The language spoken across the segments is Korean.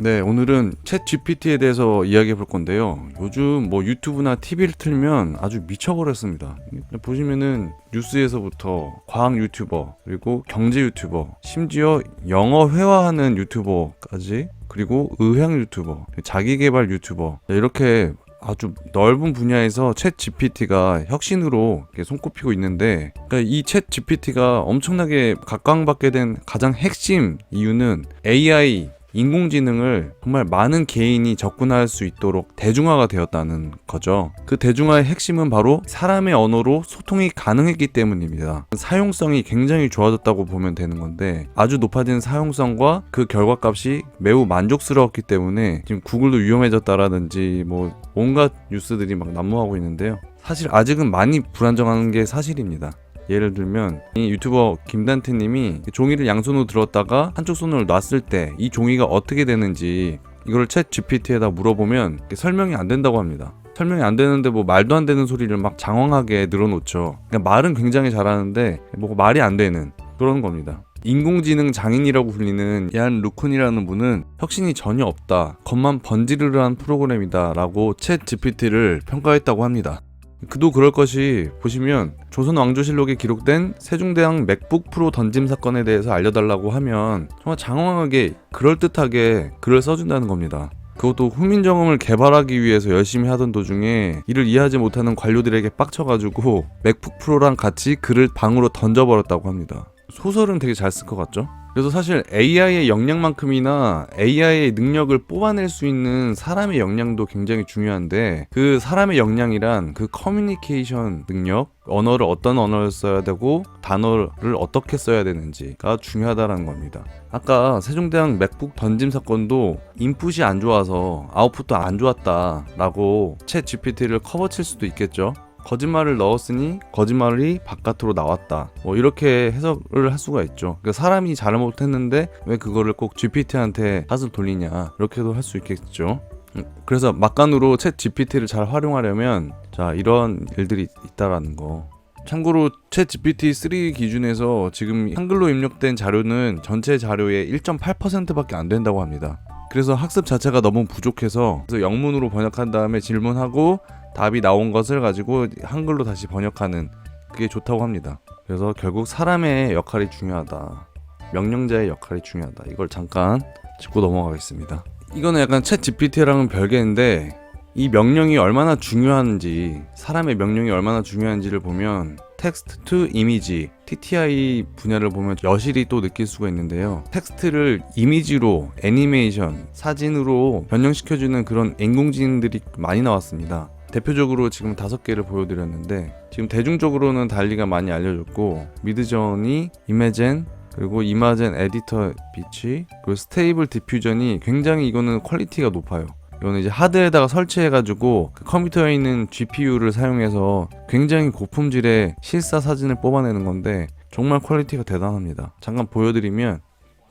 네, 오늘은 챗 GPT에 대해서 이야기해 볼 건데요. 요즘 뭐 유튜브나 TV를 틀면 아주 미쳐버렸습니다. 보시면은 뉴스에서부터 과학 유튜버, 그리고 경제 유튜버, 심지어 영어 회화하는 유튜버까지, 그리고 의학 유튜버, 자기 개발 유튜버, 네, 이렇게 아주 넓은 분야에서 챗 GPT가 혁신으로 손꼽히고 있는데 그러니까 이챗 GPT가 엄청나게 각광받게 된 가장 핵심 이유는 AI 인공지능을 정말 많은 개인이 접근할 수 있도록 대중화가 되었다는 거죠. 그 대중화의 핵심은 바로 사람의 언어로 소통이 가능했기 때문입니다. 사용성이 굉장히 좋아졌다고 보면 되는 건데 아주 높아진 사용성과 그 결과값이 매우 만족스러웠기 때문에 지금 구글도 위험해졌다라든지 뭐 온갖 뉴스들이 막 난무하고 있는데요. 사실 아직은 많이 불안정한 게 사실입니다. 예를 들면 이 유튜버 김단태님이 종이를 양손으로 들었다가 한쪽 손을 놨을 때 이 종이가 어떻게 되는지 이걸 챗 GPT에다 물어보면 설명이 안 된다고 합니다. 설명이 안 되는데 뭐 말도 안 되는 소리를 막 장황하게 늘어놓죠. 그러니까 말은 굉장히 잘하는데 뭐 말이 안 되는 그런 겁니다. 인공지능 장인이라고 불리는 얀 루쿤이라는 분은 혁신이 전혀 없다. 겉만 번지르르한 프로그램이다 라고 챗 GPT를 평가했다고 합니다. 그도 그럴 것이 보시면 조선 왕조실록에 기록된 세종대왕 맥북 프로 던짐 사건에 대해서 알려달라고 하면 정말 장황하게 그럴듯하게 글을 써준다는 겁니다. 그것도 후민정음을 개발하기 위해서 열심히 하던 도중에 이를 이해하지 못하는 관료들에게 빡쳐가지고 맥북 프로랑 같이 글을 방으로 던져버렸다고 합니다. 소설은 되게 잘 쓸 것 같죠? 그래서 사실 AI의 역량만큼이나 AI의 능력을 뽑아낼 수 있는 사람의 역량도 굉장히 중요한데 그 사람의 역량이란 그 커뮤니케이션 능력, 언어를 어떤 언어를 써야 되고 단어를 어떻게 써야 되는지가 중요하다는 겁니다. 아까 세종대왕 맥북 던짐 사건도 인풋이 안 좋아서 아웃풋도 안 좋았다라고 챗 GPT를 커버칠 수도 있겠죠. 거짓말을 넣었으니 거짓말이 바깥으로 나왔다. 뭐 이렇게 해석을 할 수가 있죠. 그러니까 사람이 잘못했는데 왜 그거를 꼭 GPT한테 탓을 돌리냐 이렇게도 할 수 있겠죠. 음, 그래서 막간으로 챗 GPT를 잘 활용하려면 자 이런 일들이 있다라는 거. 참고로 챗 GPT-3 기준에서 지금 한글로 입력된 자료는 전체 자료의 1.8%밖에 안 된다고 합니다. 그래서 학습 자체가 너무 부족해서 그래서 영문으로 번역한 다음에 질문하고 답이 나온 것을 가지고 한글로 다시 번역하는 그게 좋다고 합니다. 그래서 결국 사람의 역할이 중요하다. 명령자의 역할이 중요하다. 이걸 잠깐 짚고 넘어가겠습니다. 이거는 약간 챗 GPT랑은 별개인데 이 명령이 얼마나 중요한지 사람의 명령이 얼마나 중요한지를 보면 텍스트 투 이미지 TTI 분야를 보면 여실히 또 느낄 수가 있는데요. 텍스트를 이미지로 애니메이션, 사진으로 변형시켜주는 그런 인공지능들이 많이 나왔습니다. 대표적으로 지금 다섯 개를 보여드렸는데 지금 대중적으로는 달리가 많이 알려졌고 미드전이 이메젠 그리고 이마젠 에디터 비치 그리고 스테이블 디퓨전이 굉장히 이거는 퀄리티가 높아요. 이거는 이제 하드에다가 설치해가지고 그 컴퓨터에 있는 GPU를 사용해서 굉장히 고품질의 실사 사진을 뽑아내는 건데 정말 퀄리티가 대단합니다. 잠깐 보여드리면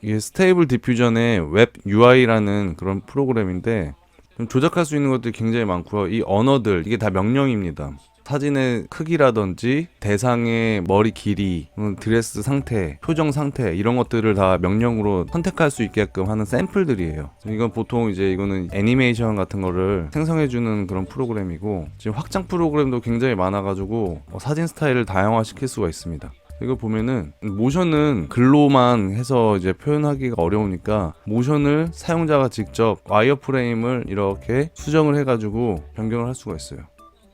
이게 스테이블 디퓨전의 웹 UI라는 그런 프로그램인데 좀 조작할 수 있는 것들이 굉장히 많고요. 이 언어들 이게 다 명령입니다. 사진의 크기라든지 대상의 머리 길이, 음, 드레스 상태, 표정 상태 이런 것들을 다 명령으로 선택할 수 있게끔 하는 샘플들이에요. 이건 보통 이제 이거는 애니메이션 같은 거를 생성해주는 그런 프로그램이고 지금 확장 프로그램도 굉장히 많아가지고 어, 사진 스타일을 다양화 시킬 수가 있습니다. 이거 보면은 모션은 글로만 해서 이제 표현하기가 어려우니까 모션을 사용자가 직접 와이어프레임을 이렇게 수정을 해가지고 변경을 할 수가 있어요.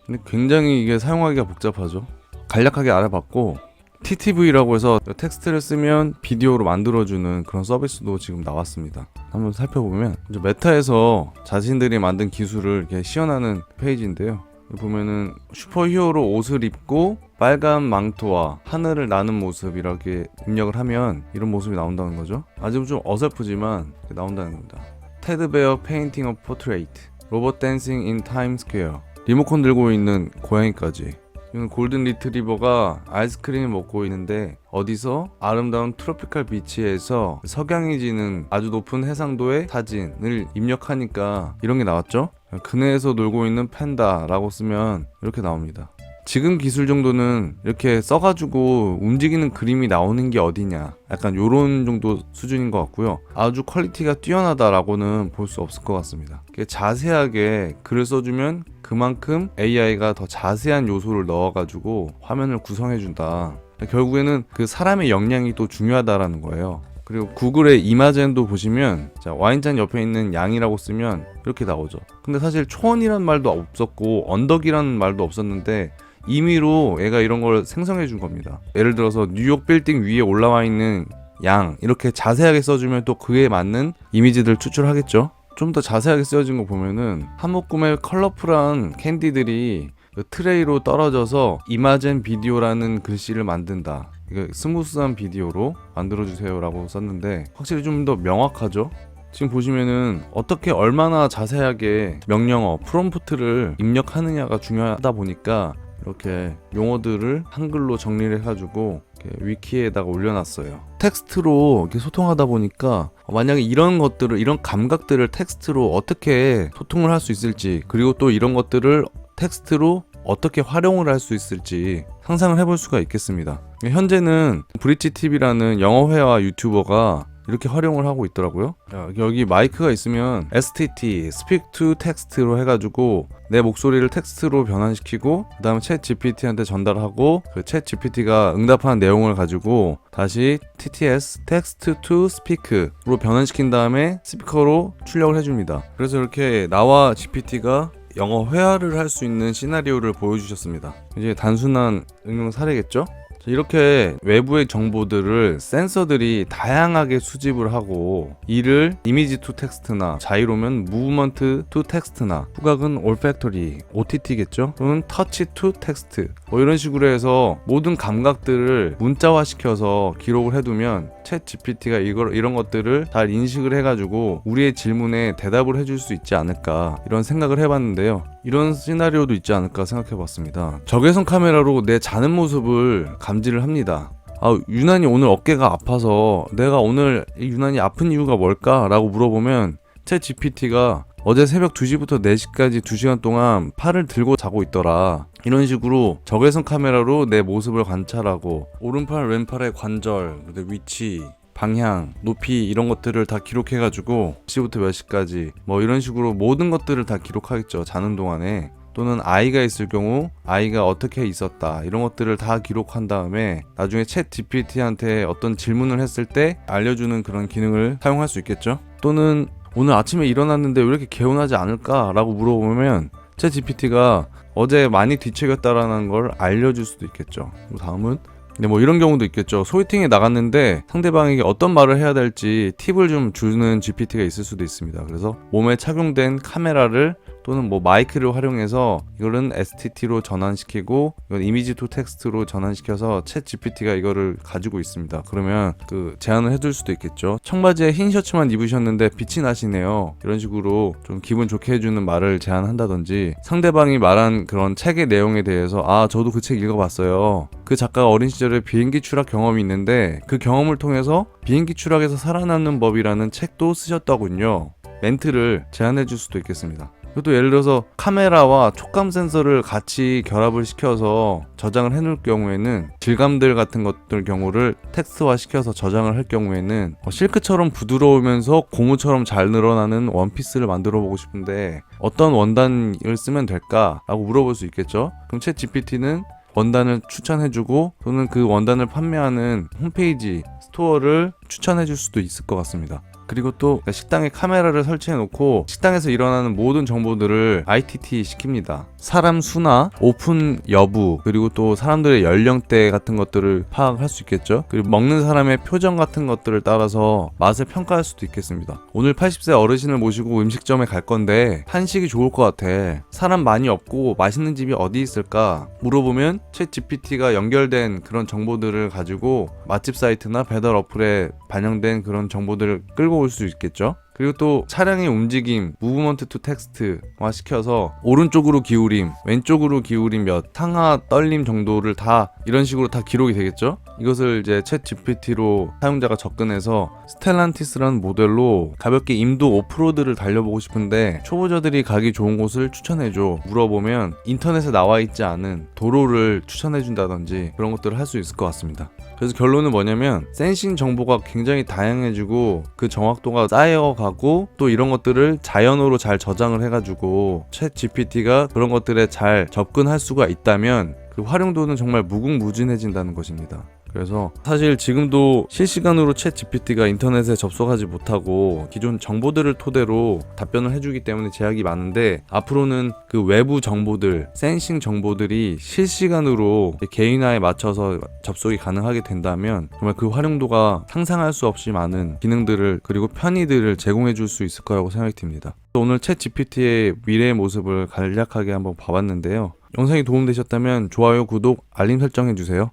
근데 굉장히 이게 사용하기가 복잡하죠. 간략하게 알아봤고 TTV라고 해서 텍스트를 쓰면 비디오로 만들어주는 그런 서비스도 지금 나왔습니다. 한번 살펴보면 이제 메타에서 자신들이 만든 기술을 이렇게 시연하는 페이지인데요. 보면은 슈퍼히어로 옷을 입고 빨간 망토와 하늘을 나는 모습 이렇게 입력을 하면 이런 모습이 나온다는 거죠. 아직 좀 어설프지만 나온다는 겁니다. 테드베어 페인팅 오브 포트레이트 로봇 댄싱 인 타임스퀘어 리모컨 들고 있는 고양이까지 이건 골든 리트리버가 아이스크림을 먹고 있는데 어디서 아름다운 트로피칼 비치에서 석양이 지는 아주 높은 해상도의 사진을 입력하니까 이런 게 나왔죠. 그네에서 놀고 있는 팬다라고 쓰면 이렇게 나옵니다. 지금 기술 정도는 이렇게 써가지고 움직이는 그림이 나오는 게 어디냐. 약간 요런 정도 수준인 것 같고요. 아주 퀄리티가 뛰어나다라고는 볼 수 없을 것 같습니다. 자세하게 글을 써주면 그만큼 AI가 더 자세한 요소를 넣어가지고 화면을 구성해준다. 결국에는 그 사람의 역량이 또 중요하다라는 거예요. 그리고 구글의 이마젠도 보시면 자, 와인잔 옆에 있는 양이라고 쓰면 이렇게 나오죠. 근데 사실 초원이란 말도 없었고 언덕이라는 말도 없었는데 임의로 얘가 이런 걸 생성해 준 겁니다. 예를 들어서 뉴욕 빌딩 위에 올라와 있는 양 이렇게 자세하게 써주면 또 그에 맞는 이미지들 추출하겠죠. 좀 더 자세하게 쓰여진 거 보면은 한묶음의 컬러풀한 캔디들이 그 트레이로 떨어져서 이마젠 비디오라는 글씨를 만든다. 이거 스무스한 비디오로 만들어주세요라고 썼는데 확실히 좀 더 명확하죠. 지금 보시면은 어떻게 얼마나 자세하게 명령어 프롬프트를 입력하느냐가 중요하다 보니까 이렇게 용어들을 한글로 정리를 해가지고 위키에다가 올려놨어요. 텍스트로 소통하다 보니까 만약에 이런 것들을 이런 감각들을 텍스트로 어떻게 소통을 할 수 있을지 그리고 또 이런 것들을 텍스트로 어떻게 활용을 할 수 있을지 상상을 해볼 수가 있겠습니다. 현재는 브릿지 TV라는 영어 회화 유튜버가 이렇게 활용을 하고 있더라고요. 자, 여기 마이크가 있으면 STT, Speak to Text로 해가지고 내 목소리를 텍스트로 변환시키고 그 다음에 챗 GPT한테 전달하고 그챗 GPT가 응답한 내용을 가지고 다시 TTS, Text to Speak로 변환시킨 다음에 스피커로 출력을 해줍니다. 그래서 이렇게 나와 GPT가 영어 회화를 할 수 있는 시나리오를 보여주셨습니다. 이제 단순한 응용 사례겠죠? 자, 이렇게 외부의 정보들을 센서들이 다양하게 수집을 하고 이를 이미지 투 텍스트나 자이로면 무브먼트 투 텍스트나 후각은 올팩토리 OTT겠죠? 또는 터치 투 텍스트 뭐 이런 식으로 해서 모든 감각들을 문자화 시켜서 기록을 해두면 챗 GPT가 이걸 이런 것들을 잘 인식을 해가지고 우리의 질문에 대답을 해줄 수 있지 않을까 이런 생각을 해봤는데요. 이런 시나리오도 있지 않을까 생각해 봤습니다. 적외선 카메라로 내 자는 모습을 감지를 합니다. 아, 유난히 오늘 어깨가 아파서 내가 오늘 이 유난히 아픈 이유가 뭘까 라고 물어보면 챗 GPT가 어제 새벽 2시부터 4시까지 2시간 동안 팔을 들고 자고 있더라. 이런 식으로 적외선 카메라로 내 모습을 관찰하고 오른팔 왼팔의 관절, 위치, 방향, 높이 이런 것들을 다 기록해가지고 몇 시부터 몇 시까지 뭐 이런 식으로 모든 것들을 다 기록하겠죠. 자는 동안에 또는 아이가 있을 경우 아이가 어떻게 있었다 이런 것들을 다 기록한 다음에 나중에 챗 GPT한테 어떤 질문을 했을 때 알려주는 그런 기능을 사용할 수 있겠죠. 또는 오늘 아침에 일어났는데 왜 이렇게 개운하지 않을까라고 물어보면 챗 GPT가 어제 많이 뒤척였다라는 걸 알려줄 수도 있겠죠. 그리고 다음은 근데 뭐 이런 경우도 있겠죠. 소개팅에 나갔는데 상대방에게 어떤 말을 해야 될지 팁을 좀 주는 GPT가 있을 수도 있습니다. 그래서 몸에 착용된 카메라를 또는 뭐 마이크를 활용해서 이거는 STT로 전환시키고 이건 이미지 투 텍스트로 전환시켜서 챗 GPT가 이거를 가지고 있습니다. 그러면 그 제안을 해줄 수도 있겠죠. 청바지에 흰 셔츠만 입으셨는데 빛이 나시네요. 이런 식으로 좀 기분 좋게 해주는 말을 제안한다든지 상대방이 말한 그런 책의 내용에 대해서 아 저도 그 책 읽어봤어요. 그 작가가 어린 시절에 비행기 추락 경험이 있는데 그 경험을 통해서 비행기 추락에서 살아남는 법이라는 책도 쓰셨더군요. 멘트를 제안해 줄 수도 있겠습니다. 그것도 예를 들어서 카메라와 촉감 센서를 같이 결합을 시켜서 저장을 해 놓을 경우에는 질감들 같은 것들 경우를 텍스트화 시켜서 저장을 할 경우에는 어, 실크처럼 부드러우면서 고무처럼 잘 늘어나는 원피스를 만들어 보고 싶은데 어떤 원단을 쓰면 될까라고 물어볼 수 있겠죠. 그럼 챗 GPT는 원단을 추천해주고 또는 그 원단을 판매하는 홈페이지 스토어를 추천해줄 수도 있을 것 같습니다. 그리고 또 식당에 카메라를 설치해 놓고 식당에서 일어나는 모든 정보들을 ITT 시킵니다. 사람 수나 오픈 여부 그리고 또 사람들의 연령대 같은 것들을 파악할 수 있겠죠. 그리고 먹는 사람의 표정 같은 것들을 따라서 맛을 평가할 수도 있겠습니다. 오늘 80세 어르신을 모시고 음식점에 갈 건데 한식이 좋을 것 같아. 사람 많이 없고 맛있는 집이 어디 있을까 물어보면 챗 GPT가 연결된 그런 정보들을 가지고 맛집 사이트나 배달 어플에 반영된 그런 정보들을 끌고 올 수 있겠죠. 그리고 또 차량의 움직임, 무브먼트 투 텍스트화 시켜서 오른쪽으로 기울임, 왼쪽으로 기울임 몇, 상하 떨림 정도를 다 이런 식으로 다 기록이 되겠죠? 이것을 이제 챗 GPT로 사용자가 접근해서 스텔란티스라는 모델로 가볍게 임도 오프로드를 달려보고 싶은데 초보자들이 가기 좋은 곳을 추천해줘 물어보면 인터넷에 나와 있지 않은 도로를 추천해준다든지 그런 것들을 할 수 있을 것 같습니다. 그래서 결론은 뭐냐면 센싱 정보가 굉장히 다양해지고 그 정확도가 쌓여가 고 또 이런 것들을 자연어로 잘 저장을 해가지고 챗 GPT가 그런 것들에 잘 접근할 수가 있다면 그 활용도는 정말 무궁무진해진다는 것입니다. 그래서 사실 지금도 실시간으로 챗 GPT가 인터넷에 접속하지 못하고 기존 정보들을 토대로 답변을 해주기 때문에 제약이 많은데 앞으로는 그 외부 정보들, 센싱 정보들이 실시간으로 개인화에 맞춰서 접속이 가능하게 된다면 정말 그 활용도가 상상할 수 없이 많은 기능들을 그리고 편의들을 제공해 줄 수 있을 거라고 생각이 듭니다. 오늘 챗 GPT의 미래의 모습을 간략하게 한번 봐봤는데요. 영상이 도움되셨다면 좋아요, 구독, 알림 설정해 주세요.